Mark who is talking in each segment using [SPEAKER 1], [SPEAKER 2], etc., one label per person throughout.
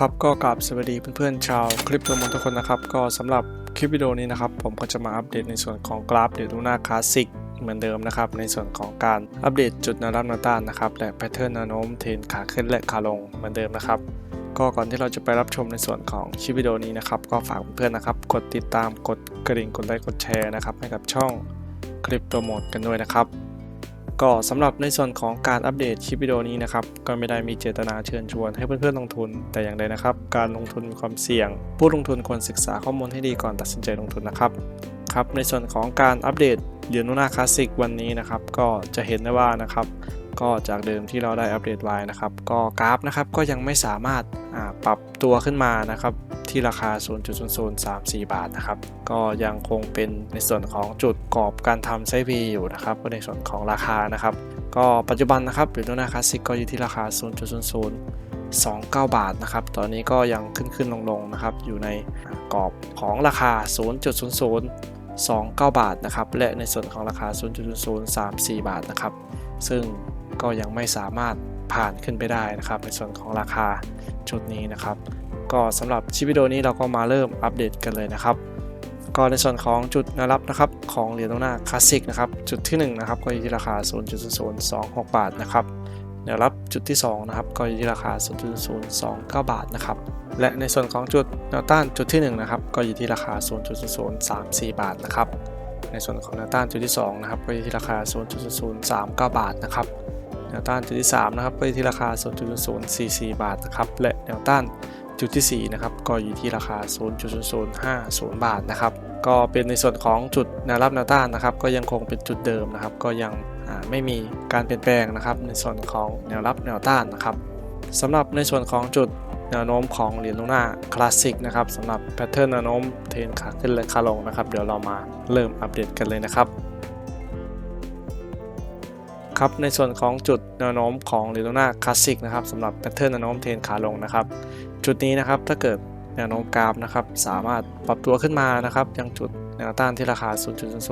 [SPEAKER 1] ครับก็กราบสวัสดีเพื่อนๆชาวคลิปตัวมนทุกคนนะครับ ก็สำหรับคลิปวิดีโอนี้นะครับ ผมก็จะมาอัปเดตในส่วนของกราฟเดลูน่าคลาสสิกเหมือนเดิมนะครับ ในส่วนของการอัปเดตจุดแนวรับแนวต้านนะครับและแพทเทิร์นแนวโน้มเทรนขาขึ้นและขาลงเหมือนเดิมนะครับ ก็ก่อนที่เราจะไปรับชมในส่วนของคลิปวิดีโอนี้นะครับ ก็ฝากเพื่อนๆนะครับ กดติดตามกดกระดิ่งกดไลค์กดแชร์นะครับให้กับช่องคลิปตัวโมดกันด้วยนะครับ ก็สำหรับในส่วนของการอัปเดตคลิปวิดีโอนี้นะครับก็ไม่ได้มีเจตนาเชิญชวนให้เพื่อนๆลงทุนแต่อย่างใดนะครับ การลงทุนมีความเสี่ยง ผู้ลงทุนควรศึกษาข้อมูลให้ดีก่อนตัดสินใจลงทุนนะครับครับในส่วนของการอัปเดตเหรียญนูน่าคลาสสิกวันนี้นะครับก็จะเห็นได้ว่านะครับก็จากเดิมที่เราได้อัปเดตไว้นะครับก็กราฟนะครับก็ยังไม่สามารถปรับตัวขึ้นมานะครับ ที่ราคา 0.0034 บาทนะครับ ก็ยังคงเป็นในส่วนของจุดกรอบการทำไซด์ V อยู่นะครับก็ในส่วนของราคานะครับ ก็ปัจจุบันนะครับเหรียญนูน่าคลาสสิกก็อยู่ที่ราคา 0.0029 บาทนะครับ ตอนนี้ก็ยังขึ้นขึ้นลงลงนะครับ อยู่ในกรอบของราคา 0.0029 บาทนะครับ และในส่วนของราคา 0.0034 บาทนะครับ ซึ่งก็ยังไม่สามารถผ่านขึ้นไปได้นะครับ ในส่วนของราคาจุดนี้นะครับ ก็สำหรับชิปวิดีโอนี้เราก็มาเริ่มอัปเดตกันเลยนะครับ ก็ในส่วนของจุดแนวรับนะครับของเหรียญตรงหน้าคลาสสิกนะครับจุดที่1นะครับก็อยู่ที่ราคา 0.026 บาทนะครับแนวรับจุดที่2นะครับก็อยู่ที่ราคา 0.029 บาทนะครับและในส่วนของจุดแนวต้านจุดที่1นะครับก็อยู่ที่ราคา 0.0034 บาทนะครับในส่วนของแนวต้านจุดที่2นะครับก็อยู่ที่ราคา 0.0039 บาทนะครับแนวต้านจุดที่3นะครับก็อยู่ที่ราคา 0.044 บาทนะครับและแนวต้าน จุดที่ 4 นะครับ ก็อยู่ที่ราคา 0.0050 บาทนะครับ ก็เป็นในส่วนของจุดแนวรับแนวต้านนะครับ ก็ยังคงเป็นจุดเดิมนะครับ ก็ยังไม่มีการเปลี่ยนแปลงนะครับ ในส่วนของแนวรับแนวต้านนะครับสำหรับในส่วนของจุดแนวโน้มของเหรียญลูน่าคลาสสิกนะครับสำหรับแพทเทิร์นแนวโน้มเทรนขาขึ้นและขาลงนะครับ เดี๋ยวเรามาเริ่มอัปเดตกันเลยนะครับครับในส่วนของจุดแนวโน้มของเรโ o นาคลาสสิกนะครับสำหรับแพทเทิร์นแนวโน้มเทรนขาลงนะครับ จุดนี้นะครับถ้าเกิดแนวโน้มกราฟนะครับสามารถปรับตัวขึ้นมานะครับยังจุดแนวต้านที่ราคา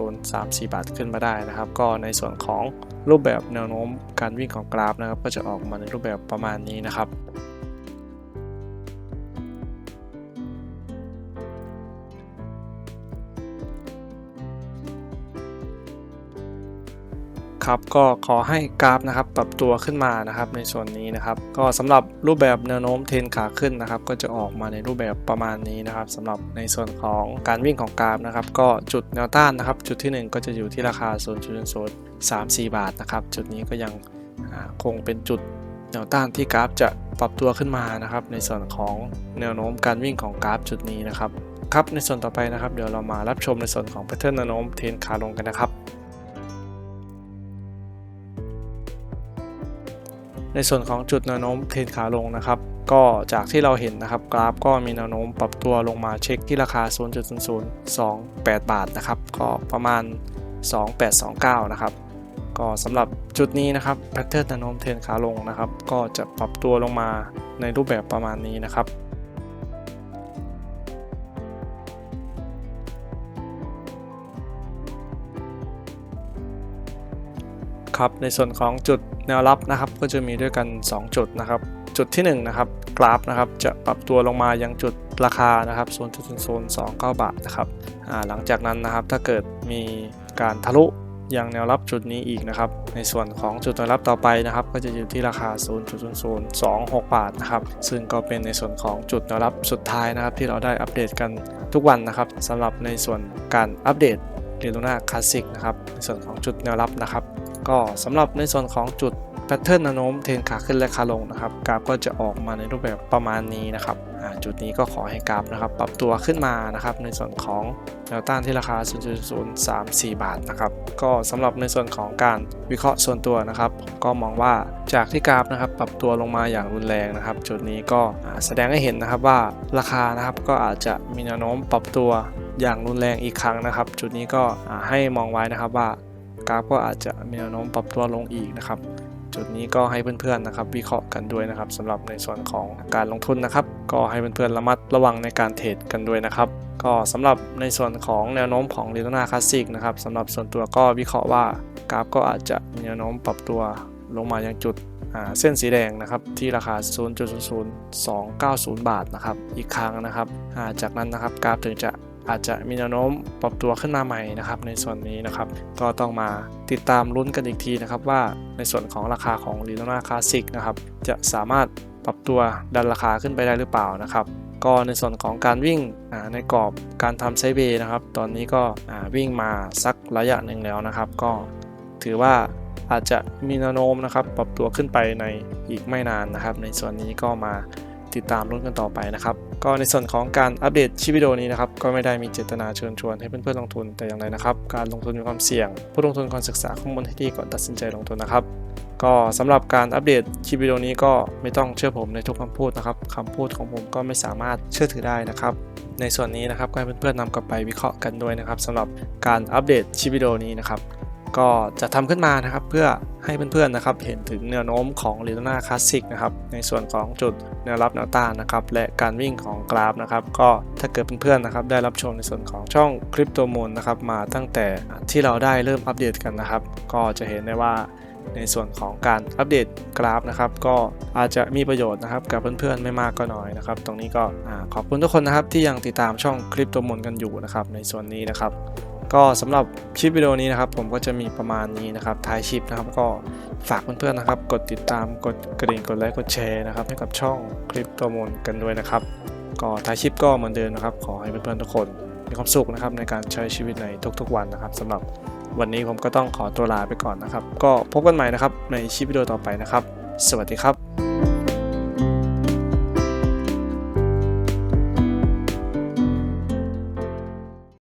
[SPEAKER 1] 0.0034 บาทขึ้นมาได้นะครับ ก็ในส่วนของรูปแบบแนวโน้มการวิ่งของกราฟนะครับ ก็จะออกมาในรูปแบบประมาณนี้นะครับ ครับก็ขอให้กราฟนะครับปรับตัวขึ้นมานะครับในส่วนนี้นะครับ ก็สำหรับรูปแบบแนวโน้มเทรนขาขึ้นนะครับ ก็จะออกมาในรูปแบบประมาณนี้นะครับสำหรับในส่วนของการวิ่งของกราฟนะครับ ก็จุดแนวต้านนะครับ จุดที่ 1 ก็จะอยู่ที่ราคา0.034 บาทนะครับ จุดนี้ก็ยังคงเป็นจุดแนวต้านที่กราฟจะปรับตัวขึ้นมานะครับ ในส่วนของแนวโน้มการวิ่งของกราฟจุดนี้นะครับครับในส่วนต่อไปนะครับ เดี๋ยวเรามารับชมในส่วนของแพทเทิร์นแนวโน้มเทรนขาลงกันนะครับ ในส่วนของจุดแนวโน้มเทรนขาลงนะครับ ก็จากที่เราเห็นนะครับ กราฟก็มีแนวโน้มปรับตัวลงมาเช็คที่ราคา 0.0028 บาทนะครับ ก็ประมาณ 2829 นะครับ ก็สำหรับจุดนี้นะครับแพทเทิร์นแนวโน้มเทรนขาลงนะครับ ก็จะปรับตัวลงมาในรูปแบบประมาณนี้นะครับ ครับในส่วนของจุดแนวรับนะครับ ก็จะมีด้วยกัน 2 จุดนะครับ จุดที่1นะครับกราฟนะครับจะปรับตัวลงมายังจุดราคานะครับ0.029 บาทนะครับหลังจากนั้นนะครับถ้าเกิดมีการทะลุยังแนวรับจุดนี้อีกนะครับ ในส่วนของจุดแนวรับต่อไปนะครับ ก็จะอยู่ที่ราคา 0.0026 บาทนะครับ ซึ่งก็เป็นในส่วนของจุดแนวรับสุดท้ายนะครับ ที่เราได้อัปเดตกันทุกวันนะครับสำหรับในส่วนการอัปเดตเรโ o นาคลาสสิกนะครับ ในส่วนของจุดแนวรับนะครับ ก็สำหรับในส่วนของจุดแพทเทิร์นแนวโน้มเทรนขาขึ้นและขาลงนะครับกราฟก็จะออกมาในรูปแบบประมาณนี้นะครับจุดนี้ก็ขอให้กราฟนะครับปรับตัวขึ้นมานะครับในส่วนของแนวต้านที่ราคา 0.034 บาทนะครับก็สำหรับในส่วนของการวิเคราะห์ส่วนตัวนะครับผมก็มองว่าจากที่กราฟนะครับปรับตัวลงมาอย่างรุนแรงนะครับ จุดนี้ก็แสดงให้เห็นนะครับว่าราคานะครับก็อาจจะมีแนวโน้มปรับตัวอย่างรุนแรงอีกครั้งนะครับ จุดนี้ก็ให้มองไว้นะครับว่า กราฟก็อาจจะมีแนวโน้มปรับตัวลงอีกนะครับ จุดนี้ก็ให้เพื่อนๆนะครับ วิเคราะห์กันด้วยนะครับสำหรับในส่วนของการลงทุนนะครับ ก็ให้เพื่อนๆระมัดระวังในการเทรดกันด้วยนะครับ ก็สำหรับในส่วนของแนวโน้มของเรโ o นาคลาสสิกนะครับสำหรับส่วนตัวก็วิเคราะห์ว่ากราฟก็อาจจะมีแนวโน้มปรับตัวลงมายังจุดเส้นสีแดงนะครับที่ราคา 0.00290 บาทนะครับอีกครั้งนะครับาจากนั้นนะครับกราฟถึงจะ อาจจะมีแนวโน้มปรับตัวขึ้นมาใหม่นะครับ ในส่วนนี้นะครับ ก็ต้องมาติดตามลุ้นกันอีกทีนะครับ ว่าในส่วนของราคาของ l i n o n a Classic นะครับจะสามารถปรับตัวดันราคาขึ้นไปได้หรือเปล่านะครับ ก็ในส่วนของการวิ่งในกรอบการทำไซเวย์นะครับ ตอนนี้ก็วิ่งมาสักระยะหนึ่งแล้วนะครับ ก็ถือว่าอาจจะมีแนวโน้มนะครับ ปรับตัวขึ้นไปในอีกไม่นานนะครับ ในส่วนนี้ก็มาติดตามรุ่นกันต่อไปนะครับ ก็ในส่วนของการอัปเดตชิปวิดีโอนี้นะครับก็ไม่ได้มีเจตนาเชิญชวนให้เพื่อนๆลงทุนแต่อย่างใดนะครับ การลงทุนมีความเสี่ยง ผู้ลงทุนควรศึกษาข้อมูลให้ดีก่อนตัดสินใจลงทุนนะครับ ก็สำหรับการอัปเดตคลิปวิดีโอนี้ก็ไม่ต้องเชื่อผมในทุกคำพูดนะครับคำพูดของผมก็ไม่สามารถเชื่อถือได้นะครับในส่วนนี้นะครับก็ให้เพื่อนๆนำกลับไปวิเคราะห์กันด้วยนะครับสำหรับการอัปเดตคลิปวิดีโอนี้นะครับก็จะทำขึ้นมานะครับเพื่อ ให้เพื่อนๆนะครับเห็นถึงแนวโน้มของ l i n o n a Classic นะครับในส่วนของจุดแนวรับแนวต้านนะครับและการวิ่งของกราฟนะครับก็ถ้าเกิดเพื่อนๆนะครับได้รับชมในส่วนของช่องคริปโตมูลนะครับมาตั้งแต่ที่เราได้เริ่มอัปเดตกันนะครับ ก็จะเห็นได้ว่าในส่วนของการอัปเดตกราฟนะครับ ก็อาจจะมีประโยชน์นะครับกับเพื่อนๆไม่มากก็น้อยนะครับ ตรงนี้ก็ขอบคุณทุกคนนะครับที่ยังติดตามช่องคลิปตัวมนกันอยู่นะครับในส่วนนี้นะครับ ก็สำหรับคลิปวิดีโอนี้นะครับ ผมก็จะมีประมาณนี้นะครับท้ายคลิปนะครับก็ฝากเพื่อนๆนะครับ กดติดตามกดกระดิ่งกดไลค์กดแชร์นะครับให้กับช่องคลิปตัวมนกันด้วยนะครับ ก็ท้ายคลิปก็เหมือนเดิมนะครับ ขอให้เพื่อนๆทุกคนมีความสุขนะครับในการใช้ชีวิตในทุกๆวันนะครับสำหรับวันนี้ผมก็ต้องขอตัวลาไปก่อนนะครับ ก็พบกันใหม่นะครับในคลิปวิดีโอต่อไปนะครับ สวัสดีครับ